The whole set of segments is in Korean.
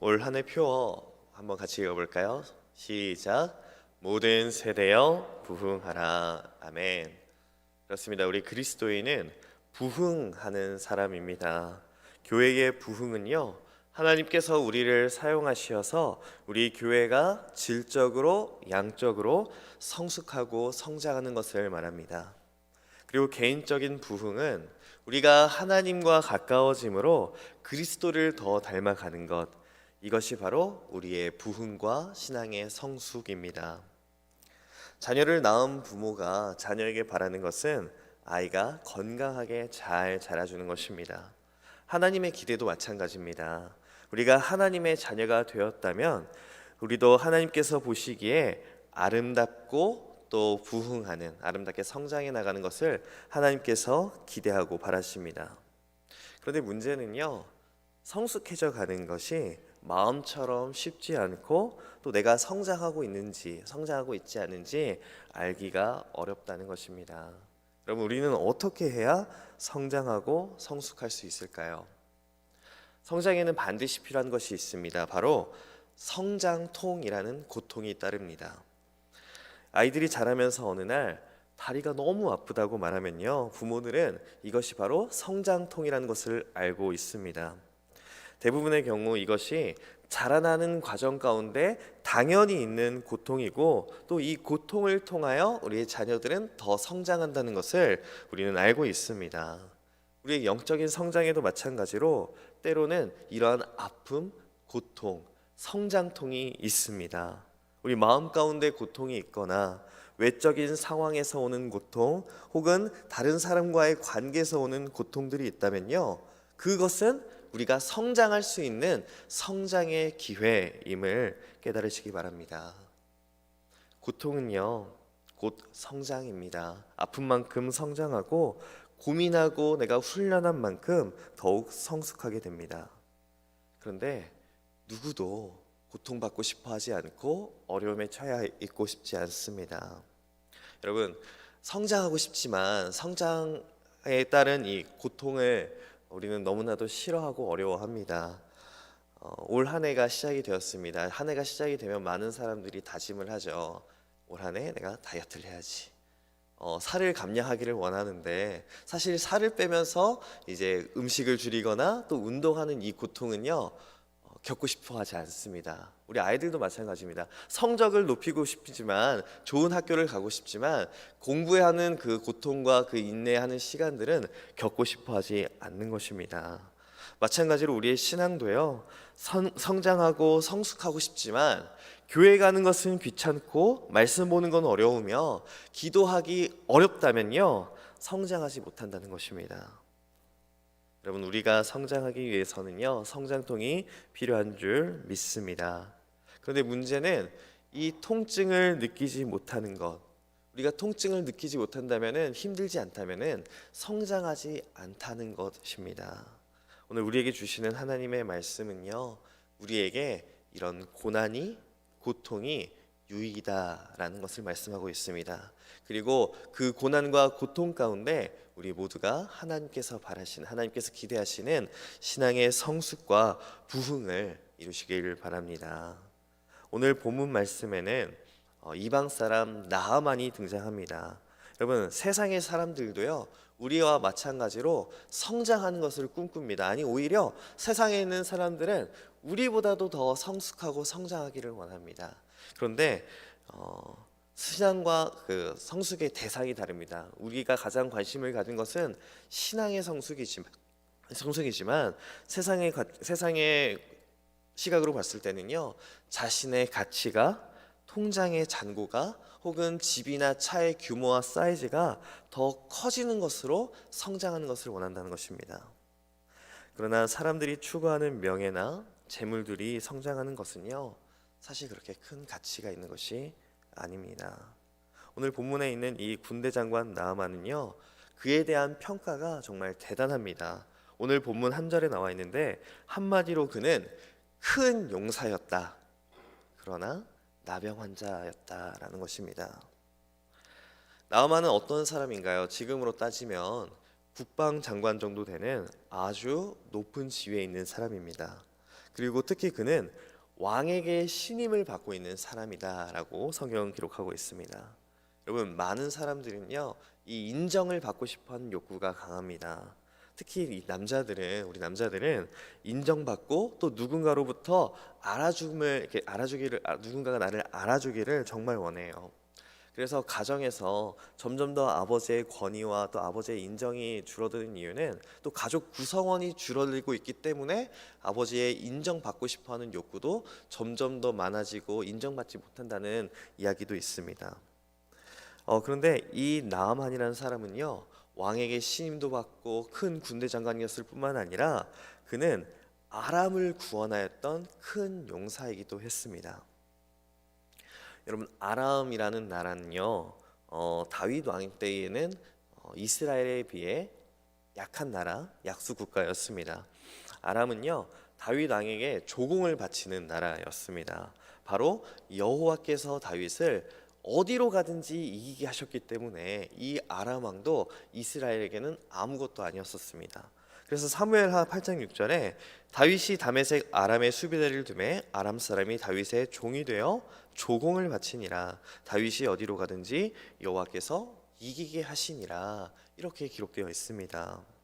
올 한 해 표어 한번 같이 읽어볼까요? 시작. 모든 세대여 부흥하라. 아멘. 그렇습니다. 우리 그리스도인은 부흥하는 사람입니다. 교회의 부흥은요. 하나님께서 우리를 사용하셔서 우리 교회가 질적으로 양적으로 성숙하고 성장하는 것을 말합니다. 그리고 개인적인 부흥은 우리가 하나님과 가까워짐으로 그리스도를 더 닮아가는 것 이것이 바로 우리의 부흥과 신앙의 성숙입니다. 자녀를 낳은 부모가 자녀에게 바라는 것은 아이가 건강하게 잘 자라주는 것입니다. 하나님의 기대도 마찬가지입니다. 우리가 하나님의 자녀가 되었다면 우리도 하나님께서 보시기에 아름답고 또 부흥하는 아름답게 성장해 나가는 것을 하나님께서 기대하고 바라십니다. 그런데 문제는요. 성숙해져 가는 것이 마음처럼 쉽지 않고 또 내가 성장하고 있는지 성장하고 있지 않은지 알기가 어렵다는 것입니다. 여러분 우리는 어떻게 해야 성장하고 성숙할 수 있을까요? 성장에는 반드시 필요한 것이 있습니다. 바로 성장통이라는 고통이 따릅니다. 아이들이 자라면서 어느 날 다리가 너무 아프다고 말하면요. 부모들은 이것이 바로 성장통이라는 것을 알고 있습니다. 대부분의 경우 이것이 자라나는 과정 가운데 당연히 있는 고통이고 또 이 고통을 통하여 우리의 자녀들은 더 성장한다는 것을 우리는 알고 있습니다. 우리의 영적인 성장에도 마찬가지로 때로는 이러한 아픔, 고통, 성장통이 있습니다. 우리 마음 가운데 고통이 있거나 외적인 상황에서 오는 고통 혹은 다른 사람과의 관계에서 오는 고통들이 있다면요. 그것은 우리가 성장할 수 있는 성장의 기회임을 깨달으시기 바랍니다. 고통은요, 곧 성장입니다. 아픈 만큼 성장하고 고민하고 내가 훈련한 만큼 더욱 성숙하게 됩니다. 그런데 누구도 고통받고 싶어 하지 않고 어려움에 처해 있고 싶지 않습니다. 여러분, 성장하고 싶지만 성장에 따른 이 고통을 우리는 너무나도 싫어하고 어려워합니다. 어, 올한 해가 시작이 되었습니다. 한 해가 시작이 되면 많은 사람들이 다짐을 하죠. 올 한 해 내가 다이어트를 해야지. 어, 살을 감량하기를 원하는데 사실 살을 빼면서 이제 음식을 줄이거나 또 운동하는 이 고통은요 어, 겪고 싶어 하지 않습니다. 우리 아이들도 마찬가지입니다. 성적을 높이고 싶지만 좋은 학교를 가고 싶지만 공부하는 그 고통과 그 인내하는 시간들은 겪고 싶어 하지 않는 것입니다. 마찬가지로 우리의 신앙도요 성, 성장하고 성숙하고 싶지만 교회 가는 것은 귀찮고 말씀 보는 건 어려우며 기도하기 어렵다면요 성장하지 못한다는 것입니다. 여러분 우리가 성장하기 위해서는요 성장통이 필요한 줄 믿습니다. 그런데 문제는 이 통증을 느끼지 못하는 것 우리가 통증을 느끼지 못한다면은 힘들지 않다면은 성장하지 않다는 것입니다. 오늘 우리에게 주시는 하나님의 말씀은요 우리에게 이런 고난이 고통이 유익이다라는 것을 말씀하고 있습니다. 그리고 그 고난과 고통 가운데 우리 모두가 하나님께서 바라시는 하나님께서 기대하시는 신앙의 성숙과 부흥을 이루시기를 바랍니다. 오늘 본문 말씀에는 어, 이방 사람 나하만이 등장합니다. 여러분 세상의 사람들도요 우리와 마찬가지로 성장하는 것을 꿈꿉니다. 아니 오히려 세상에 있는 사람들은 우리보다도 더 성숙하고 성장하기를 원합니다. 그런데 어, 신앙과 그 성숙의 대상이 다릅니다. 우리가 가장 관심을 가진 것은 신앙의 성숙이지만 성숙이지만 세상의 가- 세상의 시각으로 봤을 때는요 자신의 가치가 통장의 잔고가 혹은 집이나 차의 규모와 사이즈가 더 커지는 것으로 성장하는 것을 원한다는 것입니다. 그러나 사람들이 추구하는 명예나 재물들이 성장하는 것은요 사실 그렇게 큰 가치가 있는 것이 아닙니다. 오늘 본문에 있는 이 군대 장관 나아만은요 그에 대한 평가가 정말 대단합니다. 오늘 본문 한 절에 나와 있는데 한마디로 그는 큰 용사였다. 그러나 나병 환자였다라는 것입니다. 나아만은 어떤 사람인가요? 지금으로 따지면 국방 장관 정도 되는 아주 높은 지위에 있는 사람입니다. 그리고 특히 그는 왕에게 신임을 받고 있는 사람이다라고 성경은 기록하고 있습니다. 여러분 많은 사람들은요 이 인정을 받고 싶어하는 욕구가 강합니다. 특히 이 남자들은 우리 남자들은 인정받고 또 누군가로부터 알아줌을 이렇게 알아주기를 아, 누군가가 나를 알아주기를 정말 원해요. 그래서 가정에서 점점 더 아버지의 권위와 또 아버지의 인정이 줄어드는 이유는 또 가족 구성원이 줄어들고 있기 때문에 아버지의 인정받고 싶어하는 욕구도 점점 더 많아지고 인정받지 못한다는 이야기도 있습니다. 어, 그런데 이 나아만이라는 사람은요 왕에게 신임도 받고 큰 군대 장관이었을 뿐만 아니라 그는 아람을 구원하였던 큰 용사이기도 했습니다. 여러분 아람이라는 나라는요 어, 다윗 왕 때에는 어, 이스라엘에 비해 약한 나라, 약수 국가였습니다. 아람은요 다윗 왕에게 조공을 바치는 나라였습니다. 바로 여호와께서 다윗을 어디로 가든지 이기게 하셨기 때문에 이 아람 왕도 이스라엘에게는 아무것도 아니었었습니다. 그래서 사무엘하 8장 6절에 다윗이 다메섹 아람의 수비대를 두매 아람 사람이 다윗의 종이 되어 조공을 바치니라 다윗이 어디로 가든지 여호와께서 이기게 하시니라 이렇게 기록되어 있습니다.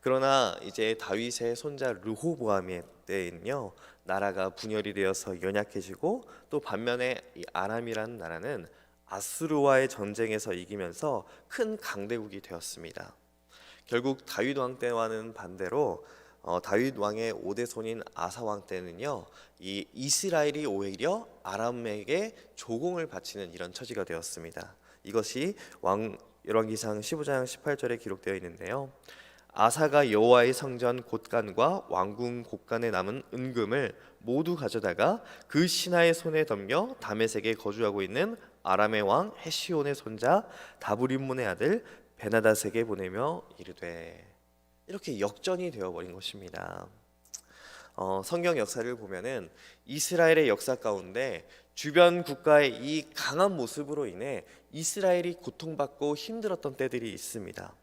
그러나 이제 다윗의 손자 르호보암의 때는요 나라가 분열이 되어서 연약해지고 또 반면에 이 아람이라는 나라는 아수르와의 전쟁에서 이기면서 큰 강대국이 되었습니다. 결국 다윗 왕 때와는 반대로 어, 다윗 왕의 오대손인 아사 왕 때는요 이 이스라엘이 오히려 아람에게 조공을 바치는 이런 처지가 되었습니다. 이것이 왕 열왕기상 15장 18절에 기록되어 있는데요. 아사가 여호와의 성전 곳간과 왕궁 곳간에 남은 은금을 모두 가져다가 그 신하의 손에 덤겨 다메섹에 거주하고 있는 아람의 왕 헤시온의 손자 다브림문의 아들 베나다색에 보내며 이르되 이렇게 역전이 되어버린 것입니다. 어, 성경 역사를 보면은 이스라엘의 역사 가운데 주변 국가의 이 강한 모습으로 인해 이스라엘이 고통받고 힘들었던 때들이 있습니다.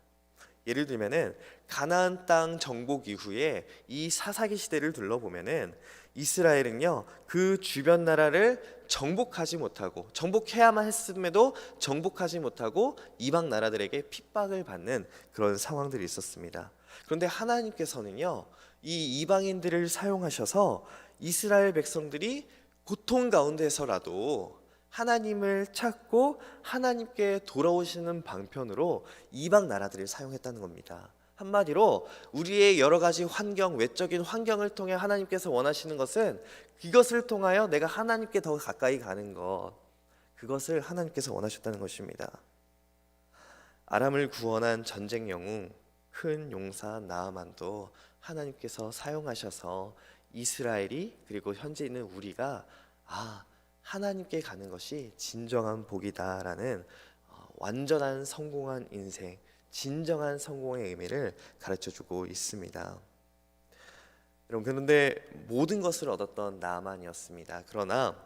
예를 들면은 가나안 땅 정복 이후에 이 사사기 시대를 둘러보면은 이스라엘은요 그 주변 나라를 정복하지 못하고 정복해야만 했음에도 정복하지 못하고 이방 나라들에게 핍박을 받는 그런 상황들이 있었습니다. 그런데 하나님께서는요 이 이방인들을 사용하셔서 이스라엘 백성들이 고통 가운데서라도 하나님을 찾고 하나님께 돌아오시는 방편으로 이방 나라들을 사용했다는 겁니다. 한마디로 우리의 여러 가지 환경, 외적인 환경을 통해 하나님께서 원하시는 것은 이것을 통하여 내가 하나님께 더 가까이 가는 것. 그것을 하나님께서 원하셨다는 것입니다. 아람을 구원한 전쟁 영웅 큰 용사 나아만도 하나님께서 사용하셔서 이스라엘이 그리고 현재 있는 우리가 아 하나님께 가는 것이 진정한 복이다라는 어, 완전한 성공한 인생, 진정한 성공의 의미를 가르쳐 주고 있습니다. 여러분 그런데 모든 것을 얻었던 나만이었습니다. 그러나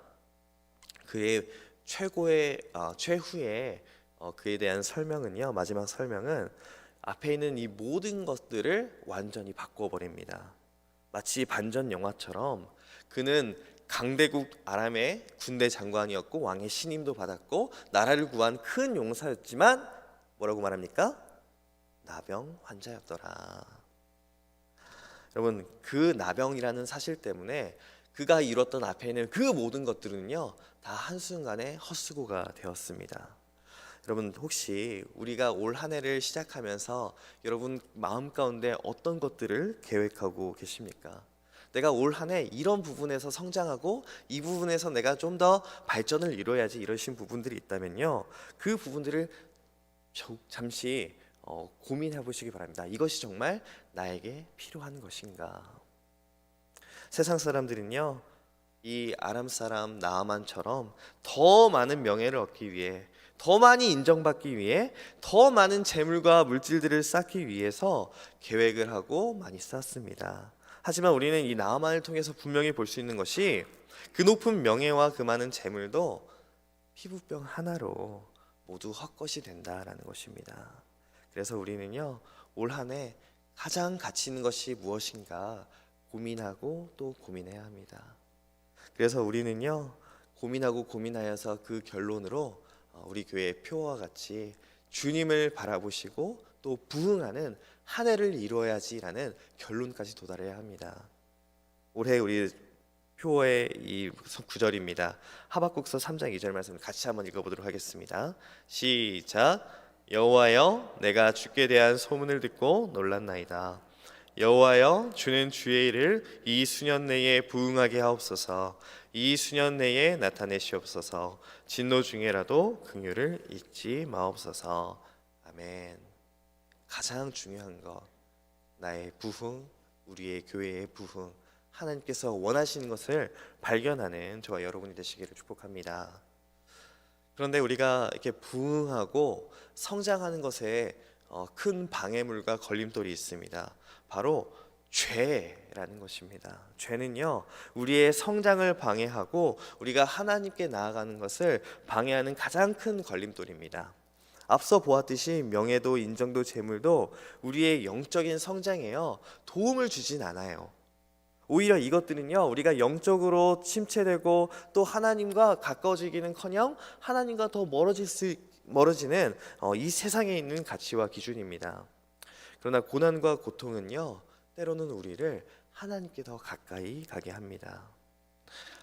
그의 최고의 어, 최후의 어, 그에 대한 설명은요 마지막 설명은 앞에 있는 이 모든 것들을 완전히 바꿔버립니다. 마치 반전 영화처럼 그는 강대국 아람의 군대 장관이었고 왕의 신임도 받았고 나라를 구한 큰 용사였지만 뭐라고 말합니까? 나병 환자였더라. 여러분 그 나병이라는 사실 때문에 그가 이뤘던 앞에 있는 그 모든 것들은요 다 한순간에 헛수고가 되었습니다. 여러분 혹시 우리가 올 한 해를 시작하면서 여러분 마음 가운데 어떤 것들을 계획하고 계십니까? 내가 올 한 해 이런 부분에서 성장하고 이 부분에서 내가 좀 더 발전을 이뤄야지 이러신 부분들이 있다면요. 그 부분들을 저- 잠시 어, 고민해 보시기 바랍니다. 이것이 정말 나에게 필요한 것인가? 세상 사람들은요. 이 아람 사람 나아만처럼 더 많은 명예를 얻기 위해 더 많이 인정받기 위해 더 많은 재물과 물질들을 쌓기 위해서 계획을 하고 많이 쌓습니다. 하지만 우리는 이 나아만을 통해서 분명히 볼 수 있는 것이 그 높은 명예와 그 많은 재물도 피부병 하나로 모두 헛것이 된다라는 것입니다. 그래서 우리는요 올 한해 가장 가치 있는 것이 무엇인가 고민하고 또 고민해야 합니다. 그래서 우리는요 고민하고 고민하여서 그 결론으로 어, 우리 교회의 표와 같이 주님을 바라보시고 또 부응하는 한 해를 이루어야지라는 결론까지 도달해야 합니다. 올해 우리 표의 이 구절입니다. 하박국서 3장 2절 말씀을 같이 한번 읽어보도록 하겠습니다. 시작. 여호와여, 내가 주께 대한 소문을 듣고 놀랐나이다. 여호와여, 주는 주의 일을 이 수년 내에 부응하게 하옵소서. 이 수년 내에 나타내시옵소서. 진노 중에라도 긍휼을 잊지 마옵소서. 아멘. 가장 중요한 것, 나의 부흥, 우리의 교회의 부흥, 하나님께서 원하시는 것을 발견하는 저와 여러분이 되시기를 축복합니다. 그런데 우리가 이렇게 부흥하고 성장하는 것에 어, 큰 방해물과 걸림돌이 있습니다. 바로 죄라는 것입니다. 죄는요, 우리의 성장을 방해하고 우리가 하나님께 나아가는 것을 방해하는 가장 큰 걸림돌입니다. 앞서 보았듯이 명예도 인정도 재물도 우리의 영적인 성장에요 도움을 주진 않아요. 오히려 이것들은요 우리가 영적으로 침체되고 또 하나님과 가까워지기는커녕 하나님과 더 멀어질 수 멀어지는 어, 이 세상에 있는 가치와 기준입니다. 그러나 고난과 고통은요 때로는 우리를 하나님께 더 가까이 가게 합니다.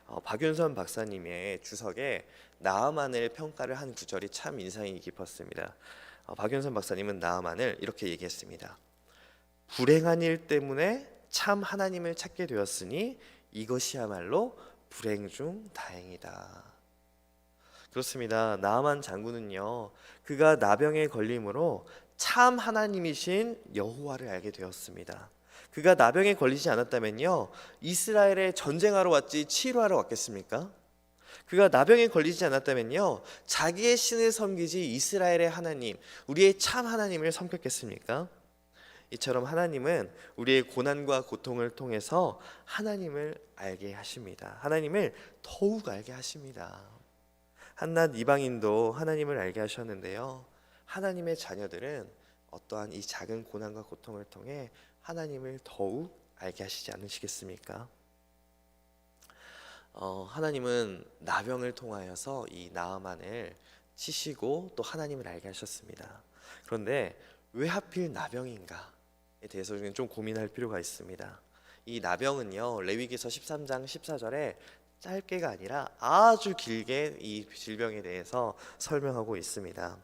어, 박윤선 박사님의 주석에 나아만을 평가를 한 구절이 참 인상이 깊었습니다. 어, 박윤선 박사님은 나아만을 이렇게 얘기했습니다. 불행한 일 때문에 참 하나님을 찾게 되었으니 이것이야말로 불행 중 다행이다. 그렇습니다. 나아만 장군은요. 그가 나병에 걸림으로 참 하나님이신 여호와를 알게 되었습니다. 그가 나병에 걸리지 않았다면요. 이스라엘에 전쟁하러 왔지 치료하러 왔겠습니까? 그가 나병에 걸리지 않았다면요. 자기의 신을 섬기지 이스라엘의 하나님, 우리의 참 하나님을 섬겼겠습니까? 이처럼 하나님은 우리의 고난과 고통을 통해서 하나님을 알게 하십니다. 하나님을 더욱 알게 하십니다. 한낱 이방인도 하나님을 알게 하셨는데요. 하나님의 자녀들은 어떠한 이 작은 고난과 고통을 통해 하나님을 더욱 알게 하시지 않으시겠습니까? 어, 하나님은 나병을 통하여서 이 나아만을 치시고 또 하나님을 알게 하셨습니다. 그런데 왜 하필 나병인가에 대해서 우리는 좀 고민할 필요가 있습니다. 이 나병은요 레위기서 13장 14절에 짧게가 아니라 아주 길게 이 질병에 대해서 설명하고 있습니다.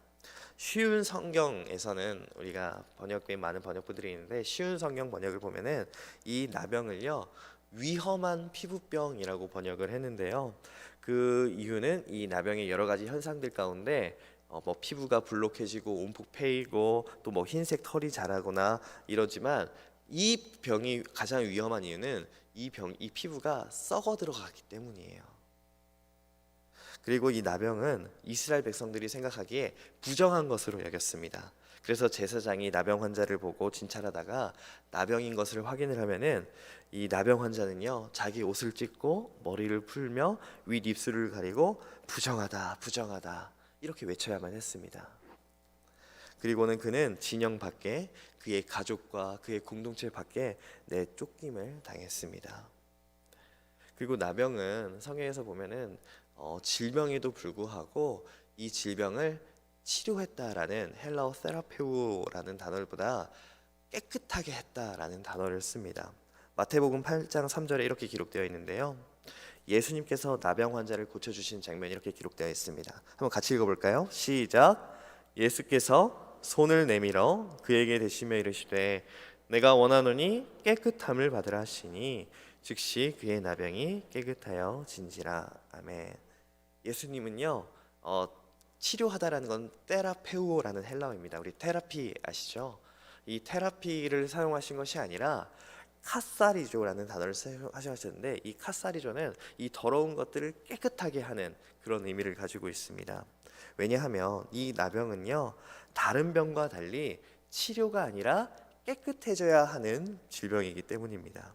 쉬운 성경에서는 우리가 번역된 많은 번역부들이 있는데 쉬운 성경 번역을 보면은 이 나병을요 위험한 피부병이라고 번역을 했는데요. 그 이유는 이 나병의 여러 가지 현상들 가운데 어, 뭐 피부가 불룩해지고 온폭 패이고 또 뭐 흰색 털이 자라거나 이러지만 이 병이 가장 위험한 이유는 이 병, 이 피부가 썩어 들어가기 때문이에요. 그리고 이 나병은 이스라엘 백성들이 생각하기에 부정한 것으로 여겼습니다. 그래서 제사장이 나병 환자를 보고 진찰하다가 나병인 것을 확인을 하면은 이 나병 환자는요 자기 옷을 찢고 머리를 풀며 윗 입술을 가리고 부정하다 부정하다 이렇게 외쳐야만 했습니다. 그리고는 그는 진영 밖에 그의 가족과 그의 공동체 밖에 내 쫓김을 당했습니다. 그리고 나병은 성경에서 보면은 어, 질병에도 불구하고 이 질병을 치료했다라는 헬라어 세라페우라는 단어보다 깨끗하게 했다라는 단어를 씁니다. 마태복음 8장 3절에 이렇게 기록되어 있는데요. 예수님께서 나병 환자를 고쳐 주신 장면이 이렇게 기록되어 있습니다. 한번 같이 읽어 볼까요? 시작. 예수께서 손을 내밀어 그에게 대시며 이르시되 내가 원하노니 깨끗함을 받으라 하시니 즉시 그의 나병이 깨끗하여 진지라 아멘. 예수님은요 어, 치료하다라는 건 테라페우라는 헬라어입니다. 우리 테라피 아시죠? 이 테라피를 사용하신 것이 아니라 카사리조라는 단어를 사용하셨는데 이 카사리조는 이 더러운 것들을 깨끗하게 하는 그런 의미를 가지고 있습니다. 왜냐하면 이 나병은요 다른 병과 달리 치료가 아니라 깨끗해져야 하는 질병이기 때문입니다.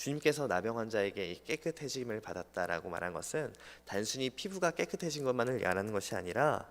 주님께서 나병 환자에게 깨끗해짐을 받았다라고 말한 것은 단순히 피부가 깨끗해진 것만을 말하는 것이 아니라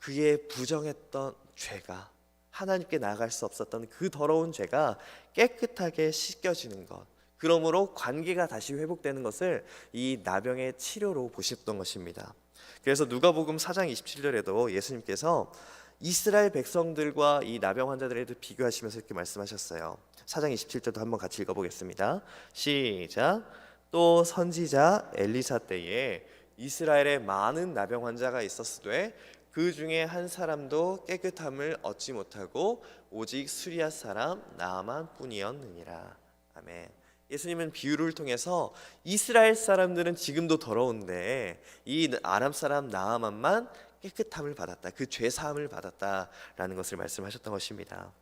그의 부정했던 죄가 하나님께 나아갈 수 없었던 그 더러운 죄가 깨끗하게 씻겨지는 것 그러므로 관계가 다시 회복되는 것을 이 나병의 치료로 보셨던 것입니다. 그래서 누가복음 4장 27절에도 예수님께서 이스라엘 백성들과 이 나병 환자들에 대해 비교하시면서 이렇게 말씀하셨어요. 4장 27절도 한번 같이 읽어보겠습니다. 시작. 또 선지자 엘리사 때에 이스라엘에 많은 나병 환자가 있었으되 그 중에 한 사람도 깨끗함을 얻지 못하고 오직 수리아 사람 나만 뿐이었느니라. 아멘. 예수님은 비유를 통해서 이스라엘 사람들은 지금도 더러운데 이 아람 사람 나아만만 깨끗함을 받았다. 그 죄 사함을 받았다라는 것을 말씀하셨던 것입니다.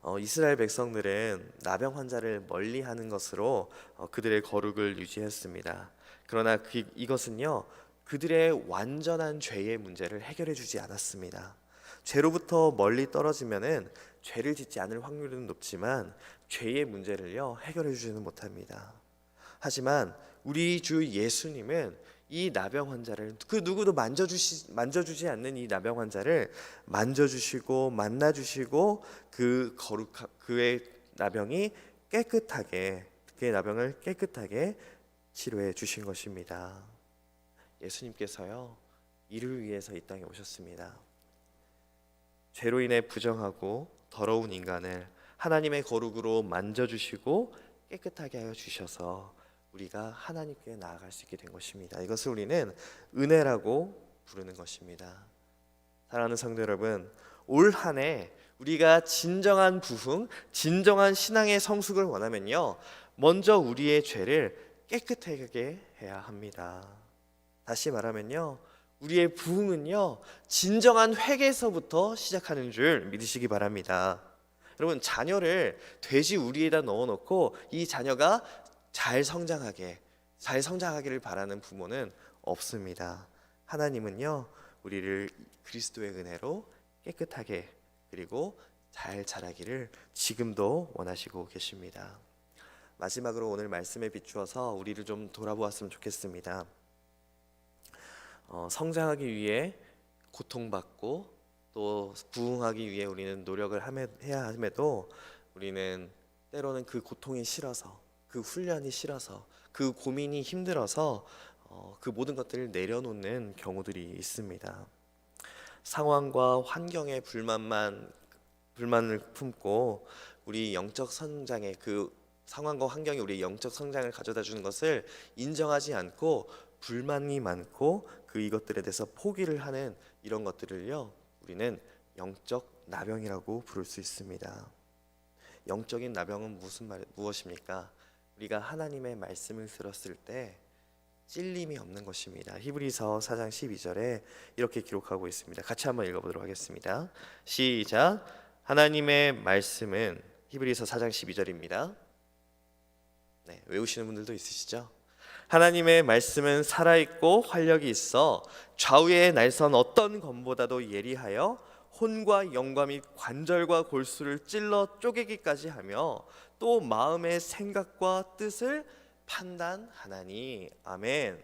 어, 이스라엘 백성들은 나병 환자를 멀리하는 것으로 어, 그들의 거룩을 유지했습니다. 그러나 그, 이것은요 그들의 완전한 죄의 문제를 해결해 주지 않았습니다. 죄로부터 멀리 떨어지면은 죄를 짓지 않을 확률은 높지만 죄의 문제를요 해결해 주지는 못합니다. 하지만 우리 주 예수님은 이 나병 환자를 그 누구도 만져주시 만져주지 않는 이 나병 환자를 만져주시고 만나주시고 그 거룩 그의 나병이 깨끗하게 그의 나병을 깨끗하게 치료해 주신 것입니다. 예수님께서요 이를 위해서 이 땅에 오셨습니다. 죄로 인해 부정하고 더러운 인간을 하나님의 거룩으로 만져주시고 깨끗하게 하여 주셔서 우리가 하나님께 나아갈 수 있게 된 것입니다. 이것을 우리는 은혜라고 부르는 것입니다. 사랑하는 성도 여러분, 올 한 해 우리가 진정한 부흥, 진정한 신앙의 성숙을 원하면요, 먼저 우리의 죄를 깨끗하게 해야 합니다. 다시 말하면요, 우리의 부흥은요, 진정한 회개에서부터 시작하는 줄 믿으시기 바랍니다. 여러분, 자녀를 돼지 우리에다 넣어놓고 이 자녀가 잘 성장하게, 잘 성장하기를 바라는 부모는 없습니다. 하나님은요, 우리를 그리스도의 은혜로 깨끗하게 그리고 잘 자라기를 지금도 원하시고 계십니다. 마지막으로 오늘 말씀에 비추어서 우리를 좀 돌아보았으면 좋겠습니다. 어, 성장하기 위해 고통받고 또 부흥하기 위해 우리는 노력을 해야 함에도 우리는 때로는 그 고통이 싫어서 그 훈련이 싫어서 그 고민이 힘들어서 어, 그 모든 것들을 내려놓는 경우들이 있습니다. 상황과 환경에 불만만 불만을 품고 우리 영적 성장에 그 상황과 환경이 우리 영적 성장을 가져다 주는 것을 인정하지 않고 불만이 많고 그 이것들에 대해서 포기를 하는 이런 것들을요 우리는 영적 나병이라고 부를 수 있습니다. 영적인 나병은 무슨 말 무엇입니까? 우리가 하나님의 말씀을 들었을 때 찔림이 없는 것입니다. 히브리서 4장 12절에 이렇게 기록하고 있습니다. 같이 한번 읽어보도록 하겠습니다. 시작. 하나님의 말씀은 히브리서 4장 12절입니다. 네, 외우시는 분들도 있으시죠? 하나님의 말씀은 살아있고 활력이 있어 좌우의 날선 어떤 검보다도 예리하여 혼과 영과 및 관절과 골수를 찔러 쪼개기까지 하며 또 마음의 생각과 뜻을 판단하나니 아멘.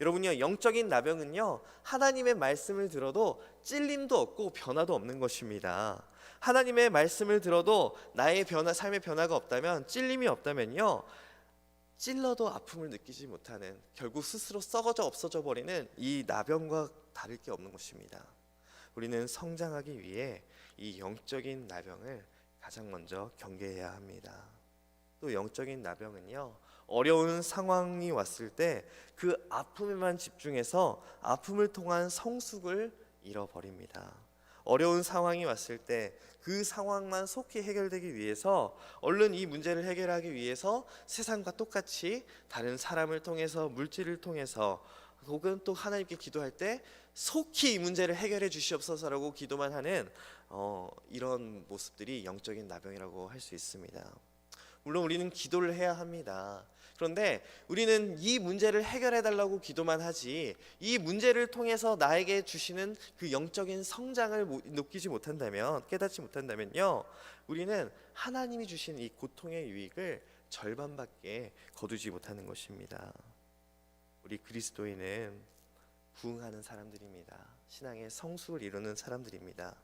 여러분요 영적인 나병은요 하나님의 말씀을 들어도 찔림도 없고 변화도 없는 것입니다. 하나님의 말씀을 들어도 나의 변화 삶의 변화가 없다면 찔림이 없다면요 찔러도 아픔을 느끼지 못하는 결국 스스로 썩어져 없어져 버리는 이 나병과 다를 게 없는 것입니다. 우리는 성장하기 위해 이 영적인 나병을 가장 먼저 경계해야 합니다. 또 영적인 나병은요 어려운 상황이 왔을 때 그 아픔에만 집중해서 아픔을 통한 성숙을 잃어버립니다. 어려운 상황이 왔을 때 그 상황만 속히 해결되기 위해서 얼른 이 문제를 해결하기 위해서 세상과 똑같이 다른 사람을 통해서 물질을 통해서 혹은 또 하나님께 기도할 때 속히 이 문제를 해결해 주시옵소서라고 기도만 하는 어, 이런 모습들이 영적인 나병이라고 할 수 있습니다. 물론 우리는 기도를 해야 합니다. 그런데 우리는 이 문제를 해결해 달라고 기도만 하지 이 문제를 통해서 나에게 주시는 그 영적인 성장을 못- 느끼지 못한다면 깨닫지 못한다면요 우리는 하나님이 주신 이 고통의 유익을 절반밖에 거두지 못하는 것입니다. 우리 그리스도인은 부흥하는 사람들입니다. 신앙의 성숙을 이루는 사람들입니다.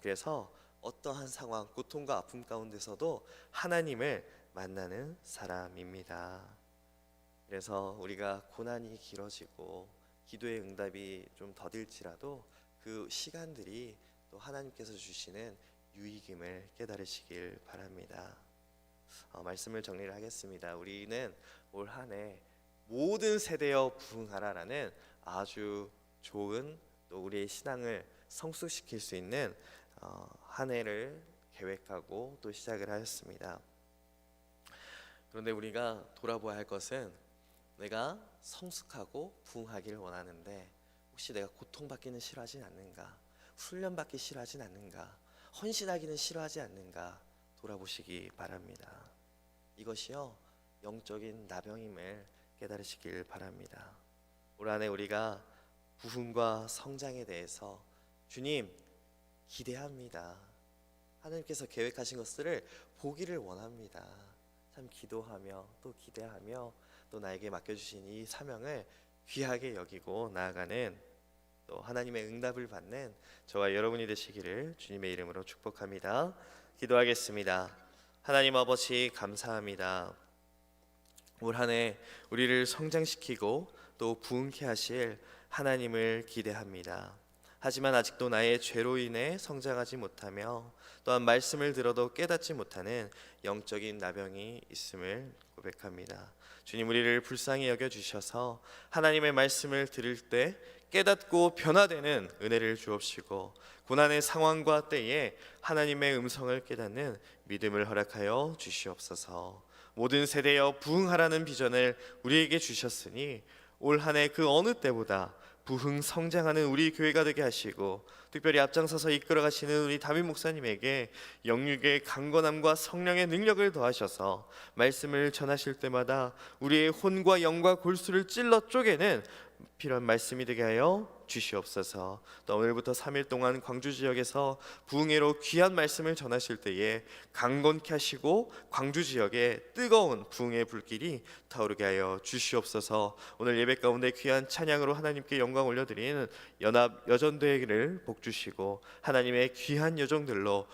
그래서 어떠한 상황, 고통과 아픔 가운데서도 하나님을 만나는 사람입니다. 그래서 우리가 고난이 길어지고 기도의 응답이 좀 더딜지라도 그 시간들이 또 하나님께서 주시는 유익임을 깨달으시길 바랍니다. 어, 말씀을 정리를 하겠습니다. 우리는 올 한해 모든 세대여 부흥하라라는 아주 좋은 또 우리의 신앙을 성숙시킬 수 있는 어, 한 해를 계획하고 또 시작을 하였습니다. 그런데 우리가 돌아보아야 할 것은 내가 성숙하고 부흥하기를 원하는데 혹시 내가 고통받기는 싫어하진 않는가? 훈련받기 싫어하진 않는가? 헌신하기는 싫어하지 않는가? 돌아보시기 바랍니다. 이것이요 영적인 나병임을 깨달으시길 바랍니다. 올 한해 우리가 부흥과 성장에 대해서 주님 기대합니다. 하나님께서 계획하신 것들을 보기를 원합니다. 참 기도하며 또 기대하며 또 나에게 맡겨주신 이 사명을 귀하게 여기고 나아가는 또 하나님의 응답을 받는 저와 여러분이 되시기를 주님의 이름으로 축복합니다. 기도하겠습니다. 하나님 아버지 감사합니다. 올 한해 우리를 성장시키고 또 부흥케 하실 하나님을 기대합니다. 하지만 아직도 나의 죄로 인해 성장하지 못하며 또한 말씀을 들어도 깨닫지 못하는 영적인 나병이 있음을 고백합니다. 주님 우리를 불쌍히 여겨 주셔서 하나님의 말씀을 들을 때 깨닫고 변화되는 은혜를 주옵시고 고난의 상황과 때에 하나님의 음성을 깨닫는 믿음을 허락하여 주시옵소서. 모든 세대여 부흥하라는 비전을 우리에게 주셨으니 올 한 해 그 어느 때보다 부흥 성장하는 우리 교회가 되게 하시고 특별히 앞장서서 이끌어 가시는 우리 다윗 목사님에게 영육의 강건함과 성령의 능력을 더하셔서 말씀을 전하실 때마다 우리의 혼과 영과 골수를 찔러 쪼개는 필요한 말씀이 되게 하여 주시옵소서. 또 오늘부터 3일 동안 광주 지역에서 부흥회로 귀한 말씀을 전하실 때에 강건케 하시고 광주 지역에 뜨거운 부흥의 불길이 타오르게 하여 주시옵소서. 오늘 예배 가운데 귀한 찬양으로 하나님께 영광 올려드리는 연합 여전대회를 복 주시고 하나님의 귀한 여정들로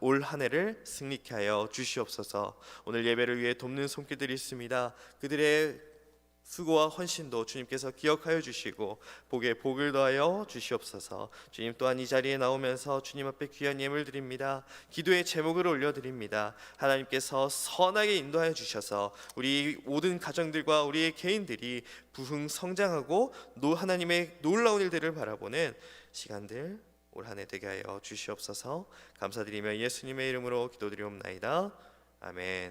올 한 해를 승리케 하여 주시옵소서. 오늘 예배를 위해 돕는 손길들이 있습니다. 그들의 수고와 헌신도 주님께서 기억하여 주시고 복에 복을 더하여 주시옵소서. 주님 또한 이 자리에 나오면서 주님 앞에 귀한 예물 드립니다. 기도의 제목을 올려 드립니다. 하나님께서 선하게 인도하여 주셔서 우리 모든 가정들과 우리의 개인들이 부흥 성장하고 노 하나님의 놀라운 일들을 바라보는 시간들 올 한해 되게 하여 주시옵소서. 감사드리며 예수님의 이름으로 기도드리옵나이다. 아멘.